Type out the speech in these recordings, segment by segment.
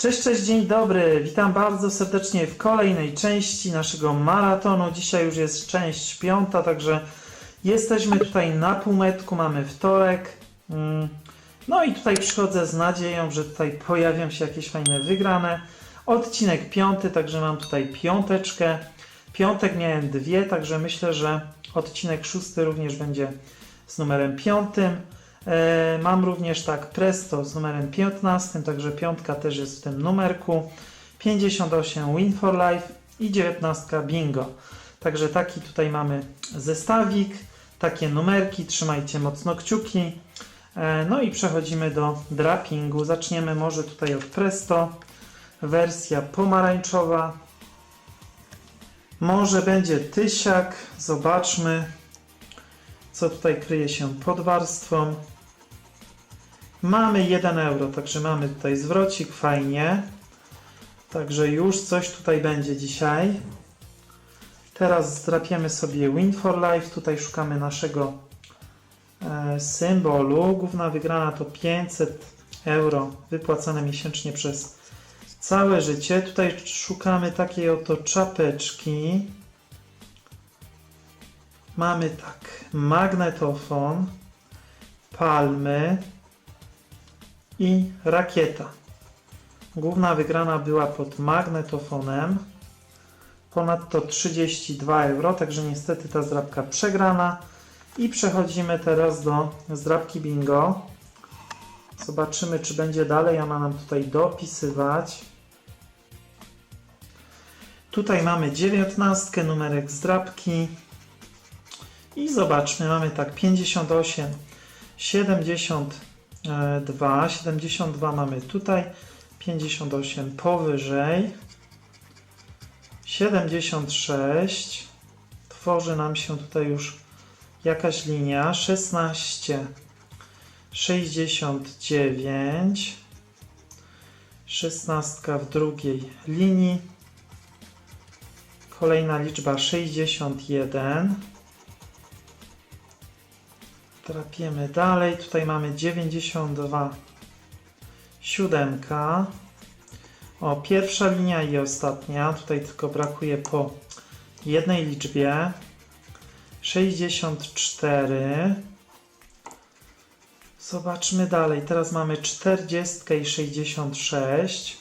Cześć, cześć, dzień dobry. Witam bardzo serdecznie w kolejnej części naszego maratonu. Dzisiaj już jest część piąta, także jesteśmy tutaj na półmetku, mamy wtorek. Mm, No i tutaj przychodzę z nadzieją, że tutaj pojawią się jakieś fajne wygrane. Odcinek piąty, także mam tutaj piąteczkę. Piątek miałem dwie, także myślę, że odcinek szósty również będzie z numerem piątym. E, Mam również tak Presto z numerem 15, także piątka też jest w tym numerku. 58 Win for Life i 19 Bingo. Także taki tutaj mamy zestawik, takie numerki, trzymajcie mocno kciuki. E, No i przechodzimy do drapingu. Zaczniemy może tutaj od Presto. Wersja pomarańczowa. Może będzie tysiak. Zobaczmy, co tutaj kryje się pod warstwą. Mamy 1 euro, także mamy tutaj zwrocik, fajnie. Także już coś tutaj będzie dzisiaj. Teraz zdrapiemy sobie Win for Life. Tutaj szukamy naszego e, symbolu. Główna wygrana to 500 euro wypłacane miesięcznie przez całe życie. Tutaj szukamy takiej oto czapeczki. Mamy tak, magnetofon, palmy i rakieta. Główna wygrana była pod magnetofonem. Ponadto 32 euro, także niestety ta zdrabka przegrana. I przechodzimy teraz do zdrabki bingo. Zobaczymy, czy będzie dalej. Ona nam tutaj dopisywać. Tutaj mamy 19, numerek zdrabki. I zobaczmy, mamy tak 58, 72, 72 mamy tutaj, 58 powyżej, 76, tworzy nam się tutaj już jakaś linia, 16, 69, 16 w drugiej linii, kolejna liczba 61, Trapiemy dalej. Tutaj mamy 92. Siódemka. O, pierwsza linia i ostatnia. Tutaj tylko brakuje po jednej liczbie. 64. Zobaczmy dalej. Teraz mamy 40 i 66.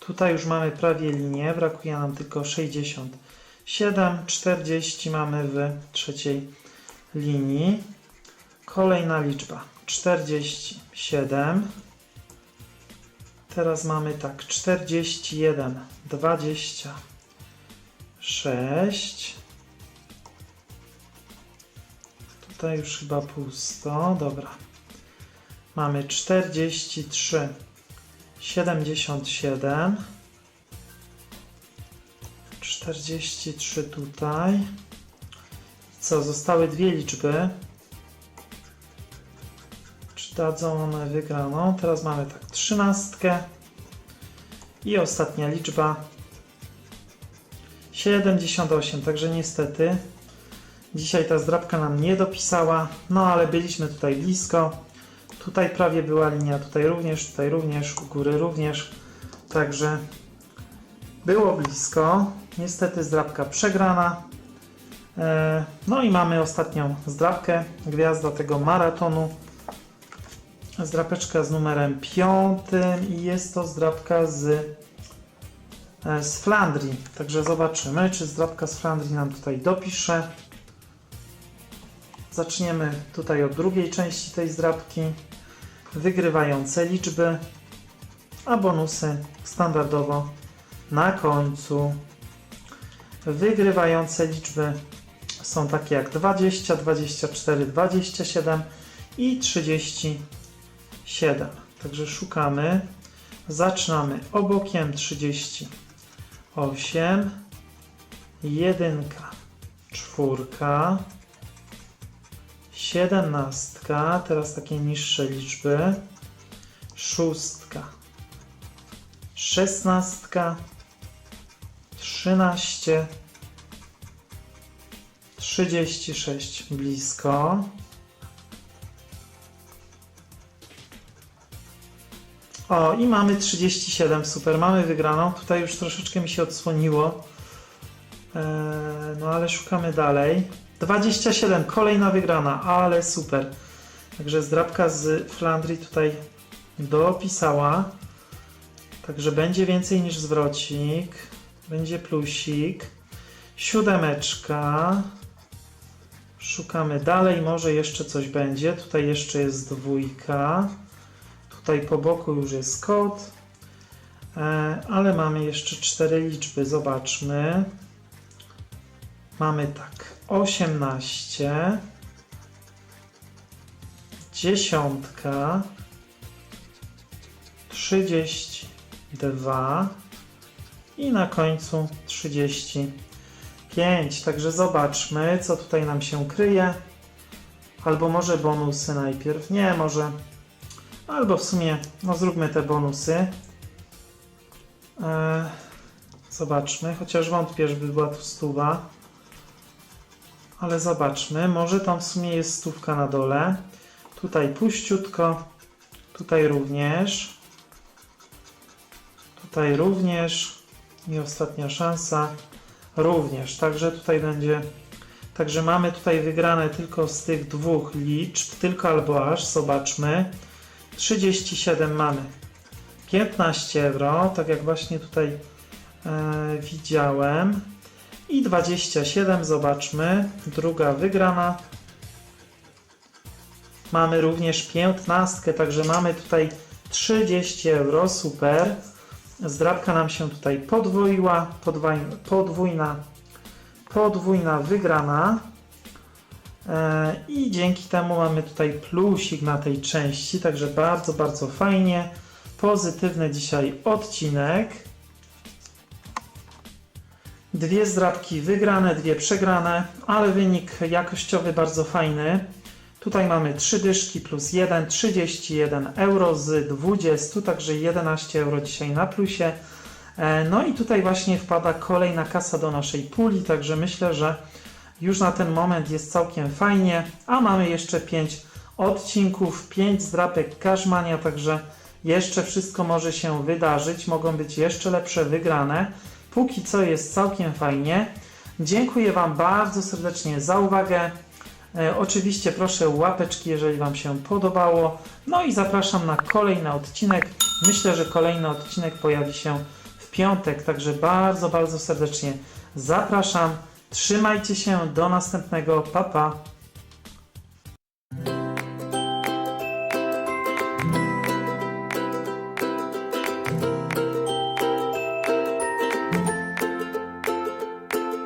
Tutaj już mamy prawie linię. Brakuje nam tylko 67. 40 mamy w trzeciej linii. Kolejna liczba 47. Teraz mamy tak 41, 26. Tutaj już chyba pusto. Dobra. Mamy 43, 77. 43 tutaj. Co, zostały dwie liczby dadzą wygraną. Teraz mamy tak trzynastkę i ostatnia liczba 78, także niestety dzisiaj ta zdrabka nam nie dopisała, no ale byliśmy tutaj blisko. Tutaj prawie była linia, tutaj również, tutaj również, u góry również, także było blisko. Niestety zdrabka przegrana. E, No i mamy ostatnią zdrabkę, gwiazda tego maratonu zdrapeczka z numerem 5 i jest to zdrapka z, e, z Flandrii. Także zobaczymy, czy zdrapka z Flandrii nam tutaj dopisze. Zaczniemy tutaj od drugiej części tej zdrapki. Wygrywające liczby, a bonusy standardowo na końcu. Wygrywające liczby są takie jak 20, 24, 27 i 30. 7. Także szukamy. Zaczynamy obokiem 38, jedynka, czwórka, siedemnastka, teraz takie niższe liczby, szóstka, szesnastka, trzynaście, trzydzieści sześć blisko. O, i mamy 37, super, mamy wygraną. Tutaj już troszeczkę mi się odsłoniło. Eee, no ale szukamy dalej. 27, kolejna wygrana, ale super. Także zdrabka z Flandrii tutaj dopisała. Także będzie więcej niż zwrocik. Będzie plusik. Siódemeczka. Szukamy dalej, może jeszcze coś będzie. Tutaj jeszcze jest dwójka. Tutaj po boku już jest kod. E, ale mamy jeszcze cztery liczby. Zobaczmy. Mamy tak. 18. Dziesiątka. 32 i na końcu 35. Także zobaczmy, co tutaj nam się kryje. Albo może bonusy najpierw. Nie, może. Albo w sumie, no zróbmy te bonusy. Eee, zobaczmy, chociaż wątpię, żeby była tu stuwa. Ale zobaczmy, może tam w sumie jest stówka na dole. Tutaj puściutko. Tutaj również. Tutaj również. I ostatnia szansa. Również. Także tutaj będzie. Także mamy tutaj wygrane tylko z tych dwóch liczb. Tylko albo aż. Zobaczmy. 37 mamy. 15 euro. Tak jak właśnie tutaj e, widziałem. I 27. Zobaczmy. Druga wygrana. Mamy również 15, także mamy tutaj 30 euro, super. Zdrabka nam się tutaj podwoiła, podwójna, podwójna wygrana. E, I dzięki temu mamy tutaj plusik na tej części, także bardzo, bardzo fajnie. Pozytywny dzisiaj odcinek. Dwie zdrabki wygrane, dwie przegrane, ale wynik jakościowy bardzo fajny. Tutaj mamy 3 dyszki plus 1, 31 euro z 20, także 11 euro dzisiaj na plusie. E, No i tutaj właśnie wpada kolejna kasa do naszej puli, także myślę, że już na ten moment jest całkiem fajnie, a mamy jeszcze 5 odcinków, 5 zdrapek Cashmania, także jeszcze wszystko może się wydarzyć, mogą być jeszcze lepsze wygrane. Póki co jest całkiem fajnie. Dziękuję Wam bardzo serdecznie za uwagę. E, Oczywiście proszę łapeczki, jeżeli Wam się podobało. No i zapraszam na kolejny odcinek. Myślę, że kolejny odcinek pojawi się w piątek, także bardzo, bardzo serdecznie zapraszam. Trzymajcie się, do następnego. Pa, pa.